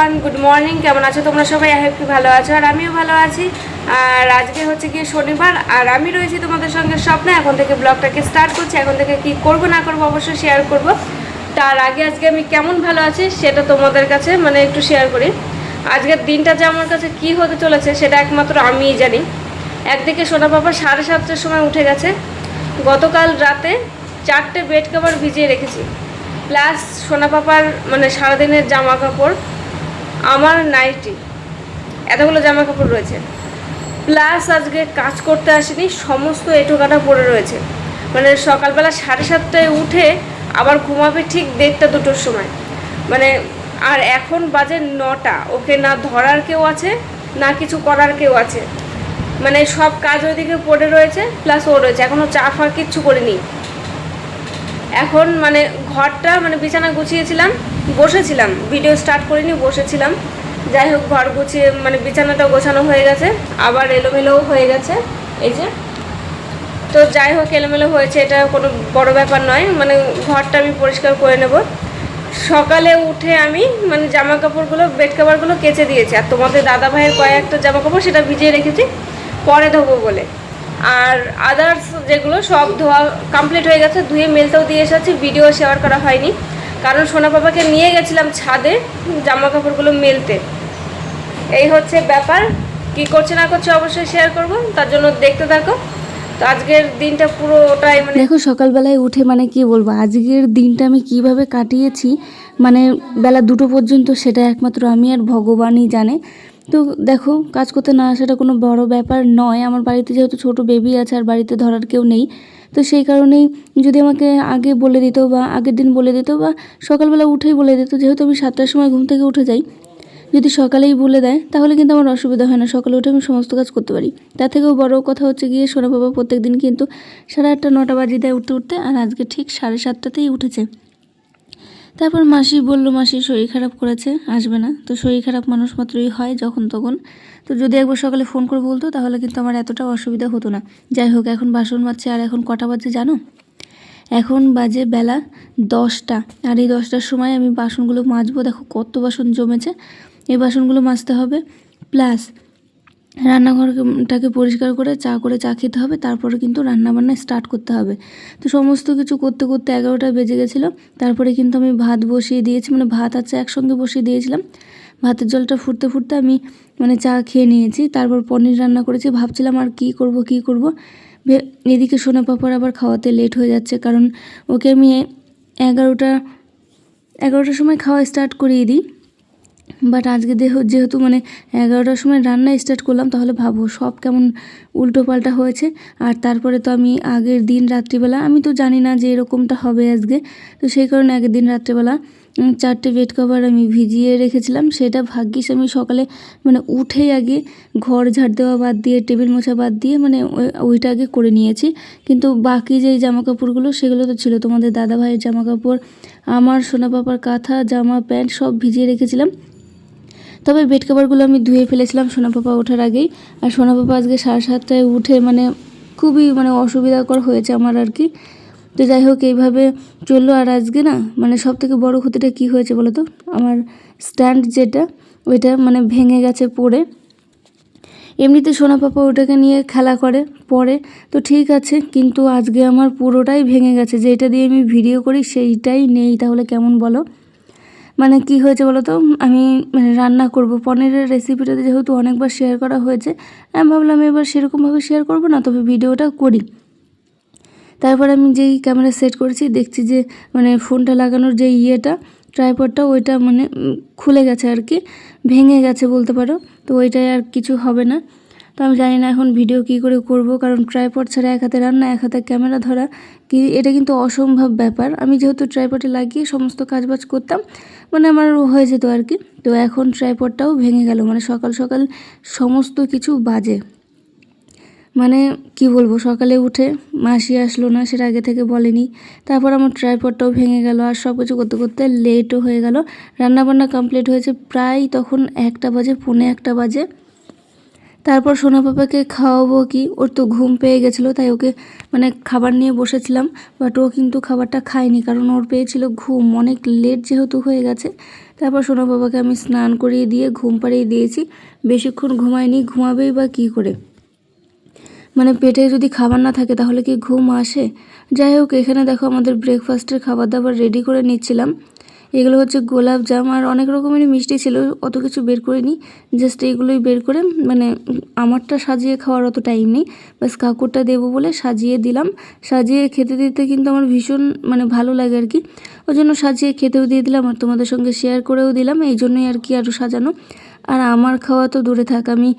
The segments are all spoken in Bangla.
এভরিওয়ান গুড মর্নিং কেমন আছো? তোমরা সবাই? কি ভালো আছো, আর আমিও ভালো আছি। আর আজকে হচ্ছে গিয়ে শনিবার, আর আমি রয়েছি তোমাদের সঙ্গে স্বপ্নে। এখন থেকে ব্লগটাকে স্টার্ট করছি। এখন থেকে কি করব, না করব, অবশ্যই শেয়ার করব। তার আগে আজকে আমি কেমন ভালো আছি, সেটা তোমাদের কাছে মানে একটু শেয়ার করি। আজকের দিনটা যে আমার কাছে কি হতে চলেছে, সেটা একমাত্র আমিই জানি। একদিকে সোনা বাবা সাড়ে সাতটার সময় উঠে গেছে। গতকাল রাতে চারটে বেড কভার ভিজিয়ে রেখেছি। প্লাস সোনা পাপার মানে সারাদিনের জামা কাপড় আমার নাইটি, এতগুলো জামা কাপড় রয়েছে। প্লাস আজকে কাজ করতে আসেনি, সমস্ত এঁটোকাটা পড়ে রয়েছে। মানে সকালবেলা সাড়ে সাতটায় উঠে আবার ঘুমাবে ঠিক দেড়টা দুটোর সময়। মানে আর এখন বাজে নটা, ওকে না ধরার কেউ আছে, না কিছু করার কেউ আছে। মানে সব কাজ ওইদিকে পড়ে রয়েছে প্লাস ও রয়েছে এখনও চা ফা কিচ্ছু করিনি। এখন মানে ঘরটা মানে বিছানা গুছিয়েছিলাম বসেছিলাম ভিডিও স্টার্ট করিনি, বসেছিলাম। যাই হোক, ঘর গুছিয়ে মানে বিছানাটা গোছানো হয়ে গেছে, আবার এলোমেলোও হয়ে গেছে, এই যে। তো যাই হোক, এলোমেলো হয়েছে, এটা কোনো বড় ব্যাপার নয় মানে ঘরটা আমি পরিষ্কার করে নেব। সকালে উঠে আমি মানে জামা কাপড়গুলো বেড কাভারগুলো কেচে দিয়েছি, আর তোমাদের দাদা ভাইয়ের কয়েকটা জামা কাপড় সেটা ভিজিয়ে রেখেছি, পরে ধোবো বলে। আর আদার্স যেগুলো সব ধোয়া কমপ্লিট হয়ে গেছে, ধুয়ে মেলতেও দিয়ে এসেছি ভিডিও শেয়ার করা হয়নি। কারণ সোনা বাবাকে নিয়ে গেছিলাম ছাদে জামা কাপড়গুলো মেলতে। এই হচ্ছে ব্যাপার। কি করছে না করছে অবশ্যই শেয়ার করব। তার জন্য দেখতে থাকো। তো আজকের দিনটা পুরো ওটাই মানে দেখো, সকালবেলায় উঠে মানে কি বলব, আজকের দিনটা আমি কীভাবে কাটিয়েছি মানে বেলা দুটো পর্যন্ত সেটা একমাত্র আমি আর ভগবানই জানে। তো দেখো, কাজ করতে না আসাটা কোনো বড় ব্যাপার নয়। আমার বাড়িতে যেহেতু ছোট বেবি আছে, আর বাড়িতে ধরার কেউ নেই। তো সেই কারণেই যদি আমাকে আগে বলে দিত বা আগের দিন বলে দিত বা সকালবেলা উঠেই বলে দিত, যেহেতু আমি সাতটার সময় ঘুম থেকে উঠে যাই, যদি সকালেই বলে দেয়, তাহলে কিন্তু আমার অসুবিধা হয় না। সকালে উঠে আমি সমস্ত কাজ করতে পারি। তার থেকেও বড় কথা হচ্ছে গিয়ে সোনা বাবা প্রত্যেক দিন কিন্তু সাড়ে আটটা, নটা বাজি দেয় উঠতে উঠতে, আর আজকে ঠিক সাড়ে সাতটাতেই উঠেছে। তারপর মাসি বলল, মাসি, শরীর খারাপ করেছে, আসবে না। তো শরীর খারাপ মানুষ মাত্রই হয় যখন তখন। তো যদি একবার সকালে ফোন করে বলতো, তাহলে কিন্তু আমার এতটা অসুবিধা হতো না। যাই হোক, এখন বাসন মাজছে, আর এখন কটা বাজে জানো? এখন বাজে বেলা দশটা। আর এই দশটার সময় আমি বাসনগুলো মাজবো। দেখো কত বাসন জমেছে। এই বাসনগুলো মাজতে হবে। প্লাস রান্নাঘরটাকে পরিষ্কার করে চা করে চা খেতে হবে, তারপরে কিন্তু রান্নাবান্না স্টার্ট করতে হবে। তো সমস্ত কিছু করতে করতে এগারোটা বেজে গেছিল, তারপরে কিন্তু আমি ভাত বসিয়ে দিয়েছি মানে ভাত আর চা একসঙ্গে বসিয়ে দিয়েছিলাম। ভাতের জলটা ফুটতে ফুটতে আমি মানে চা খেয়ে নিয়েছি, তারপর পনির রান্না করেছি, ভাবছিলাম আর কি করব কি করব। এদিকে সোনা পাপার আবার খাওয়াতে লেট হয়ে যাচ্ছে, কারণ ওকে আমি এগারোটা, এগারোটার সময় খাওয়া স্টার্ট করিয়ে দিই। বাট আজকে দেহ, যেহেতু মানে এগারোটার সময় রান্না স্টার্ট করলাম, তাহলে ভাবো সব কেমন উল্টো পাল্টা হয়েছে। আর তারপরে তো আমি আগের দিন রাত্রিবেলা, আমি তো জানি না যে এরকমটা হবে আজকে। তো সেই কারণে আগের দিন রাত্রিবেলা চারটে বেড কভার আমি ভিজিয়ে রেখেছিলাম। সেটা ভাগ্যিস আমি সকালে মানে উঠেই আগে ঘর ঝাড় দেওয়া বাদ দিয়ে টেবিল মোছা বাদ দিয়ে মানে ওই- ওইটা আগে করে নিয়েছি। কিন্তু বাকি যেই জামা কাপড়গুলো সেগুলো তো ছিল। তোমাদের দাদা ভাইয়ের জামা কাপড় আমার সোনা পাপার কাঁথা, জামা, প্যান্ট সব ভিজিয়ে রেখেছিলাম। তবে বেড কভারগুলো আমি ধুয়ে ফেলেছিলাম সোনা পাপা ওঠার আগেই। আর সোনা পাপা আজকে সাড়ে সাতটায় উঠে মানে খুবই মানে অসুবিধাকর হয়েছে আমার আর কি। তো যাই হোক, এইভাবে চলল। আর আজকে না মানে সব থেকে বড়ো ক্ষতিটা কী হয়েছে বলো তো? আমার স্ট্যান্ড যেটা, ওইটা মানে ভেঙে গেছে পড়ে। এমনিতে সোনা পাপা ওটাকে নিয়ে খেলা করে পরে তো ঠিক আছে, কিন্তু আজকে আমার পুরোটাই ভেঙে গেছে। যেটা দিয়ে আমি ভিডিও করি, সেইটাই নেই। তাহলে কেমন বলো? মানে কি হয়েছে বলো তো আমি মানে রান্না করব। পনিরের রেসিপিটাতে যেহেতু অনেকবার শেয়ার করা হয়েছে, আমি ভাবলাম এবার সেরকমভাবে শেয়ার করব না, তবে ভিডিওটা করি। তারপর আমি যেই ক্যামেরা সেট করেছি, দেখছি যে মানে ফোনটা লাগানোর যে ইয়েটা ট্রাইপডটা ওইটা মানে খুলে গেছে আর কি, ভেঙে গেছে বলতে পারো। তো ওইটাই আর কিছু হবে না। তো আমি জানি না এখন ভিডিও কি করে করব, কারণ ট্রাইপড ছাড়া এক হাতে রান্না, এক হাতে ক্যামেরা ধরা, কি এটা কিন্তু অসম্ভব ব্যাপার। আমি যেহেতু ট্রাইপডে লাগিয়ে সমস্ত কাজবাজ করতাম মানে আমার হয়ে যেত আর কি। তো এখন ট্রাইপডটাও ভেঙে গেল মানে সকাল সকাল সমস্ত কিছু বাজে। মানে কি বলব, সকালে উঠে মাসি আসলো না, সেটা আগে থেকে বলেনি। তারপর আমার ট্রাইপডটাও ভেঙে গেল, আর সব কিছু করতে করতে লেটও হয়ে গেল। রান্নাবান্না কমপ্লিট হয়েছে প্রায় তখন একটা বাজে, পৌনে একটা বাজে। তারপর সোনা পাপাকে খাওয়াবো কি? ওর তো ঘুম পেয়ে গেছিল, তাই ওকে মানে খাবার নিয়ে বসেছিলাম বাট ও কিন্তু খাবারটা খায়নি, কারণ ওর পেয়েছিল ঘুম। অনেক লেট যেহেতু হয়ে গেছে, তারপর সোনা বাবাকে আমি স্নান করিয়ে দিয়ে ঘুম পাড়িয়ে দিয়েছি। বেশিক্ষণ ঘুমায়নি, ঘুমাবেই বা কী করে? মানে পেটে যদি খাবার না থাকে তাহলে কি ঘুম আসে? যাই হোক, এখানে দেখো আমাদের ব্রেকফাস্টের খাবার দাবার রেডি করে নিচ্ছিলাম। এগুলো হচ্ছে গোলাপ জাম আর অনেক রকমেরই মিষ্টি ছিল, অত কিছু বের করিনি। জাস্ট এগুলোই বের করে মানে আমারটা সাজিয়ে খাওয়ার অত টাইম নেই। বাস কাকুরটা দেবো বলে সাজিয়ে দিলাম। সাজিয়ে খেতে দিতে কিন্তু আমার ভীষণ মানে ভালো লাগে আর কি। ওই জন্য সাজিয়ে খেতেও দিয়ে দিলাম আর তোমাদের সঙ্গে শেয়ার করেও দিলাম। এই জন্যই আর কি আরও সাজানো। আর আমার খাওয়া তো দূরে থাক, আমি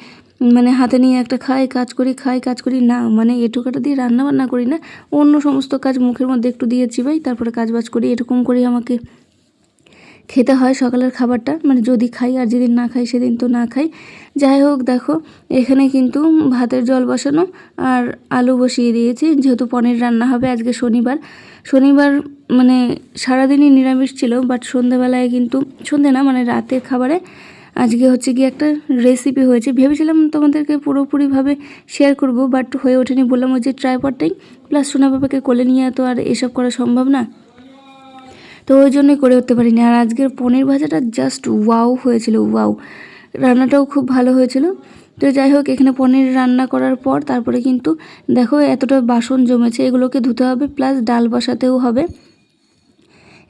মানে হাতে নিয়ে একটা খাই, কাজ করি, খাই, কাজ করি, না মানে এটুকাটা দিয়ে রান্না বান্না করি না। অন্য সমস্ত কাজ মুখের মধ্যে একটু দিয়ে চিবাই তারপরে কাজ বাজ করি, এরকম করি আমাকে খেতে হয় সকালের খাবারটা মানে যদি খাই আর যেদিন না খাই সেদিন তো না খাই। যাই হোক, দেখো, এখানে কিন্তু ভাতের জল বসানো আর আলু বসিয়ে দিয়েছি, যেহেতু পনির রান্না হবে আজকে শনিবার। শনিবার মানে সারাদিনই নিরামিষ ছিল বাট সন্ধ্যাবেলায় কিন্তু, সন্ধে না মানে রাতের খাবারে আজকে হচ্ছে কি একটা রেসিপি হয়েছে। ভেবেছিলাম তোমাদেরকে পুরোপুরিভাবে শেয়ার করব বাট হয়ে ওঠেনি বললাম ওই যে ট্রাইপডটাই প্লাস সোনা বাবাকে কোলে নিয়ে তো আর এসব করা সম্ভব না। তো ওই জন্যই করে উঠতে পারিনি। আর আজকের পনির ভাজাটা জাস্ট ওয়াও হয়েছিল ওয়াও রান্নাটাও খুব ভালো হয়েছিল। তো যাই হোক, এখানে পনির রান্না করার পর তারপরে কিন্তু দেখো এতটা বাসন জমেছে, এগুলোকে ধুতে হবে প্লাস ডাল বসাতেও হবে।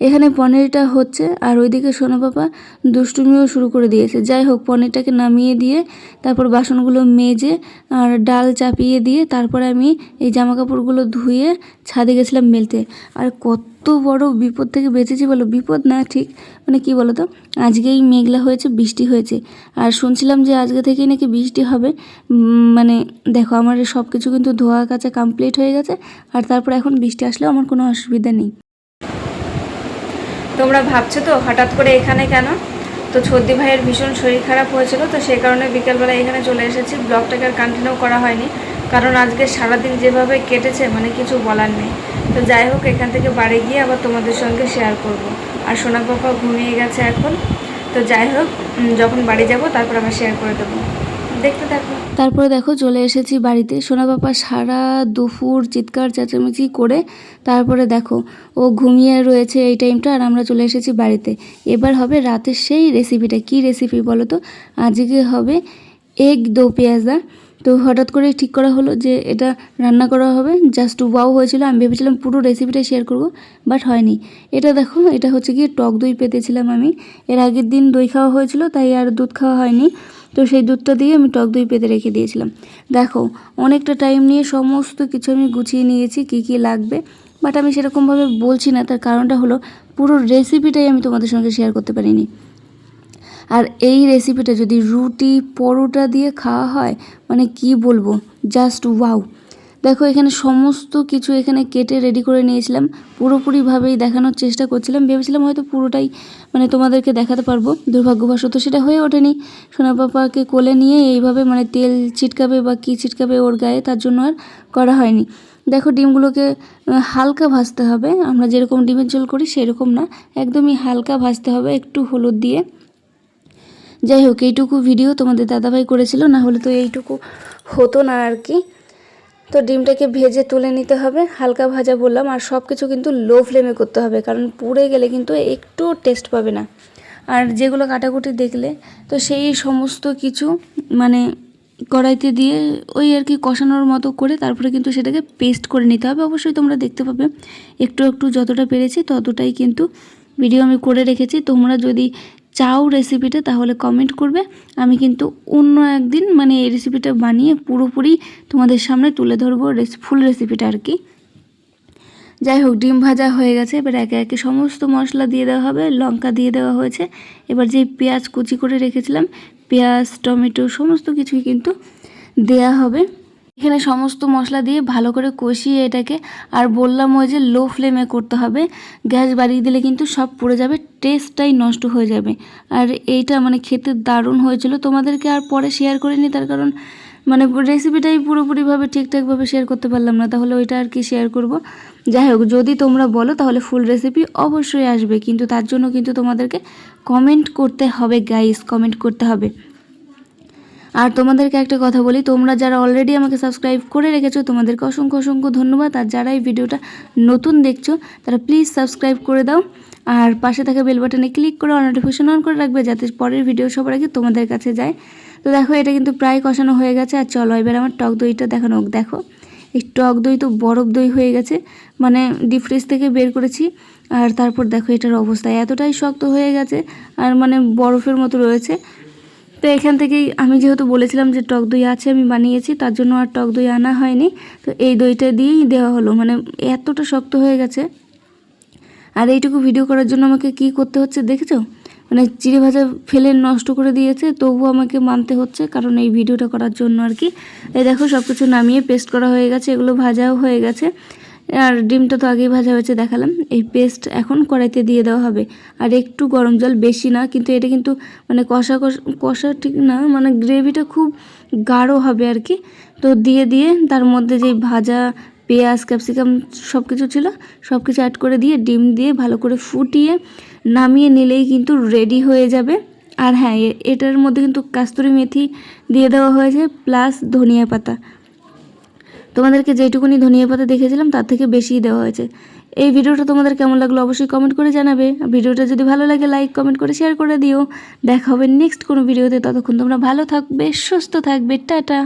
এখানে পনিরটা হচ্ছে আর ওইদিকে সোনা বাবা দুষ্টুমিও শুরু করে দিয়েছে। যাই হোক, পনিরটাকে নামিয়ে দিয়ে তারপর বাসনগুলো মেজে আর ডাল চাপিয়ে দিয়ে তারপরে আমি এই জামা কাপড়গুলো ধুয়ে ছাদে গেছিলাম মেলতে। আর কত বড় বিপদ থেকে বেঁচেছি বলো? বিপদ না ঠিক মানে কি বলো তো আজকেই মেঘলা হয়েছে, বৃষ্টি হয়েছে। আর শুনছিলাম যে আজকে থেকেই নাকি বৃষ্টি হবে। মানে দেখো, আমার সব কিছু কিন্তু ধোয়া কাচা কমপ্লিট হয়ে গেছে। আর তারপর এখন বৃষ্টি আসলেও আমার কোনো অসুবিধা নেই। তোমরা ভাবছ তো, হঠাৎ করে এখানে কেন? তো ছদ্দি ভাইয়ের ভীষণ শরীর খারাপ হয়েছিল, তো সেই কারণে বিকেলবেলা এখানে চলে এসেছি। ব্লগটাকে আর কন্টিনিউ করা হয়নি, কারণ আজকে সারাদিন যেভাবে কেটেছে মানে কিছু বলার নেই। তো যাই হোক, এখান থেকে বাড়ি গিয়ে আবার তোমাদের সঙ্গে শেয়ার করব। আর সোনা পাপা ঘুমিয়ে গেছে এখন। তো যাই হোক যখন বাড়ি যাব, তারপর আবার শেয়ার করে দেবো। তারপরে দেখো, চলে এসেছি বাড়িতে। সোনা বাবা সারা দুপুর চিৎকার, চেঁচামেচি করে তারপরে দেখো, ও ঘুমিয়ে রয়েছে এই টাইমটা আর আমরা চলে এসেছি বাড়িতে। এবার হবে রাতের সেই রেসিপিটা কি রেসিপি বলো তো? আজকে হবে এগ দো পেঁয়াজা। তো হঠাৎ করে ঠিক করা হলো যে এটা রান্না করা হবে। জাস্ট ওয়াও হয়েছিল। আমি ভেবেছিলাম পুরো রেসিপিটা শেয়ার করব বাট হয়নি। এটা দেখো, এটা হচ্ছে গিয়ে টক দই পেতেছিলাম আমি। এর আগের দিন দই খাওয়া হয়েছিল, তাই আর দুধ খাওয়া হয়নি। তো সেই দুধটা দিয়ে আমি টক দই পেতে রেখে দিয়েছিলাম। দেখো, অনেকটা টাইম নিয়ে সমস্ত কিছু আমি গুছিয়ে নিয়েছি, কি কি লাগবে। বাট আমি সেরকমভাবে বলছি না, তার কারণটা হলো পুরো রেসিপিটাই আমি তোমাদের সঙ্গে শেয়ার করতে পারিনি। আর এই রেসিপিটা যদি রুটি, পরোটা দিয়ে খাওয়া হয় মানে কি বলব? জাস্ট ওয়াও দেখো, এখানে সমস্ত কিছু এখানে কেটে রেডি করে নিয়েছিলাম। পুরোপুরিভাবেই দেখানোর চেষ্টা করছিলাম। ভেবেছিলাম হয়তো পুরোটাই মানে তোমাদেরকে দেখাতে পারব। দুর্ভাগ্যবশত সেটা হয়ে ওঠেনি। সোনা পাপাকে কোলে নিয়ে এইভাবে মানে তেল ছিটকাবে বা কী ছিটকাবে ওর গায়ে, তার জন্য আর করা হয়নি। দেখো, ডিমগুলোকে হালকা ভাজতে হবে। আমরা যেরকম ডিমের ঝোল করি, সেরকম না। একদমই হালকা ভাজতে হবে, একটু হলুদ দিয়ে। যাই হোক এইটুকু ভিডিও তোমাদের দাদাভাই করেছিল, না হলে তো এইটুকু হতো না আর কি। তো ডিমটাকে ভেজে তুলে নিতে হবে, হালকা ভাজা বললাম, আর সব কিছু কিন্তু লো ফ্লেমে করতে হবে, কারণ পুড়ে গেলে কিন্তু একটু টেস্ট পাবে না। আর যেগুলো কাটাকুটি দেখলে, তো সেই সমস্ত কিছু মানে কড়াইতে দিয়ে ওই আর কি কষানোর মতো করে তারপরে কিন্তু সেটাকে পেস্ট করে নিতে হবে। অবশ্যই তোমরা দেখতে পাবে, একটু একটু যতটা পেরেছি ততটাই কিন্তু ভিডিও আমি করে রেখেছি। তোমরা যদি চাও রেসিপিটা তাহলে কমেন্ট করবে। আমি কিন্তু অন্য একদিন মানে এই রেসিপিটা বানিয়ে পুরোপুরি তোমাদের সামনে তুলে ধরবো ফুল রেসিপিটা আর কি। যাই হোক, ডিম ভাজা হয়ে গেছে। এবার একে একে সমস্ত মশলা দিয়ে দেওয়া হবে, লঙ্কা দিয়ে দেওয়া হয়েছে। এবার যে পেঁয়াজ কুচি করে রেখেছিলাম, পেঁয়াজ, টমেটো, সমস্ত কিছুই কিন্তু দেয়া হবে। এখানে সমস্ত মশলা দিয়ে ভালো করে কষিয়ে এটাকে, আর বললাম ওই যে লো ফ্লেমে করতে হবে। গ্যাস বাড়িয়ে দিলে কিন্তু সব পুড়ে যাবে টেস্টটাই নষ্ট হয়ে যাবে। আর এইটা মানে খেতে দারুণ হয়েছিল। তোমাদেরকে আর পরে শেয়ার করিনি, তার কারণ মানে রেসিপিটাই পুরোপুরিভাবে ঠিকঠাকভাবে শেয়ার করতে পারলাম না। তাহলে ওইটা আর কি শেয়ার করব? যাই হোক, যদি তোমরা বলো, তাহলে ফুল রেসিপি অবশ্যই আসবে। কিন্তু তার জন্য কিন্তু তোমাদেরকে কমেন্ট করতে হবে গাইস কমেন্ট করতে হবে। আর তোমাদেরকে একটা কথা বলি, তোমরা যারা অলরেডি আমাকে সাবস্ক্রাইব করে রেখেছো, তোমাদেরকে অসংখ্য অসংখ্য ধন্যবাদ। আর যারা এই ভিডিওটা নতুন দেখছ, তারা প্লিজ সাবস্ক্রাইব করে দাও। আর পাশে থাকা বেল বাটনে ক্লিক করে নোটিফিকেশন অন করে রাখবে, যাতে পরের ভিডিও সবার আগে তোমাদের কাছে যায়। তো দেখো, এটা কিন্তু প্রায় কষানো হয়ে গেছে। আর চলো, এবার আমার টক দইটা দেখানো দেখো। এই টক দই তো বরফ দই হয়ে গেছে। মানে ডিপ ফ্রিজ থেকে বের করেছি। আর তারপর দেখো, এটার অবস্থা এতটাই শক্ত হয়ে গেছে। আর মানে বরফের মতো রয়েছে। তো এখান থেকেই আমি যেহেতু বলেছিলাম যে টক দই আছে, আমি বানিয়েছি, তার জন্য আর টক দই আনা হয়নি। তো এই দইটা দিয়েই দেওয়া হলো। মানে এতটা শক্ত হয়ে গেছে। আর এইটুকু ভিডিও করার জন্য আমাকে কি করতে হচ্ছে দেখেছ? মানে চিড়ে ভাজা ফেলে নষ্ট করে দিয়েছে, তবুও আমাকে মানতে হচ্ছে, কারণ এই ভিডিওটা করার জন্য আর কি। এই দেখো সব কিছু নামিয়ে পেস্ট করা হয়ে গেছে, এগুলো ভাজাও হয়ে গেছে। আর ডিমটা তো আগেই ভাজা হয়েছে, দেখালাম। এই পেস্ট এখন কড়াইতে দিয়ে দেওয়া হবে। আর একটু গরম জল বেশি না, কিন্তু এটা কিন্তু মানে কষা কষা ঠিক না মানে গ্রেভিটা খুব গাঢ় হবে আর কি। তো দিয়ে দিয়ে তার মধ্যে যেই ভাজা, পেঁয়াজ ক্যাপসিকাম সব কিছু ছিল সব কিছু অ্যাড করে দিয়ে ডিম দিয়ে ভালো করে ফুটিয়ে নামিয়ে নিলেই কিন্তু রেডি হয়ে যাবে। আর হ্যাঁ এটার মধ্যে কিন্তু কাস্তুরি মেথি দিয়ে দেওয়া হয়েছে প্লাস ধনিয়া পাতা। তোমাদেরকে যেটুকুনি ধনিয়া পাতা দেখেছিলাম, তার থেকে বেশিই দেওয়া হয়েছে। এই ভিডিওটা তোমাদের কেমন লাগল অবশ্যই কমেন্ট করে জানাবে। ভিডিওটা যদি ভালো লাগে লাইক কমেন্ট করে শেয়ার করে দিও। দেখা হবে নেক্সট কোনো ভিডিওতে। ততক্ষণ তোমরা ভালো থাকবে, সুস্থ থাকবে। টাটা।